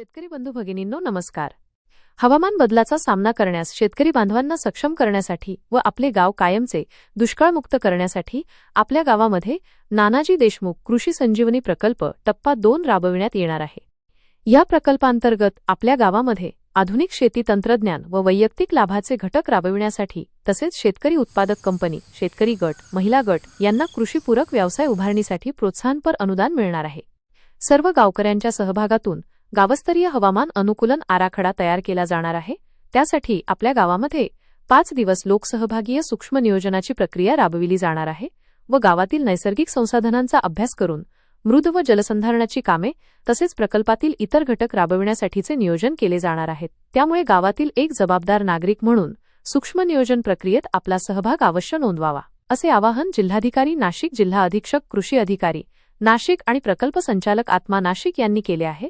शेतकरी बंधू भगिनींनो नमस्कार. हवामान बदलाचा सामना करण्यास शेतकरी बांधवांना सक्षम करण्यासाठी व आपले गाव कायमचे दुष्काळमुक्त करण्यासाठी आपल्या गावामध्ये नानाजी देशमुख कृषी संजीवनी प्रकल्प टप्पा दोन राबविण्यात येणार आहे. या प्रकल्पांतर्गत आपल्या गावामध्ये आधुनिक शेती तंत्रज्ञान व वैयक्तिक लाभाचे घटक राबविण्यासाठी तसेच शेतकरी उत्पादक कंपनी शेतकरी गट महिला गट यांना कृषीपूरक व्यवसाय उभारणीसाठी प्रोत्साहनपर अनुदान मिळणार आहे. सर्व गावकऱ्यांच्या सहभागातून गावस्तरीय हवामान अनुकूलन आराखडा तयार केला जाणार आहे. त्यासाठी आपल्या गावामध्ये पाच दिवस लोकसहभागीय सूक्ष्म नियोजनाची प्रक्रिया राबविली जाणार आहे व गावातील नैसर्गिक संसाधनांचा अभ्यास करून मृद व जलसंधारणाची कामे तसेच प्रकल्पातील इतर घटक राबविण्यासाठीचे नियोजन केले जाणार आहेत. त्यामुळे गावातील एक जबाबदार नागरिक म्हणून सूक्ष्म नियोजन प्रक्रियेत आपला सहभाग अवश्य नोंदवावा असे आवाहन जिल्हाधिकारी नाशिक जिल्हा अधीक्षक कृषी अधिकारी नाशिक आणि प्रकल्प संचालक आत्मा नाशिक यांनी केले आहे.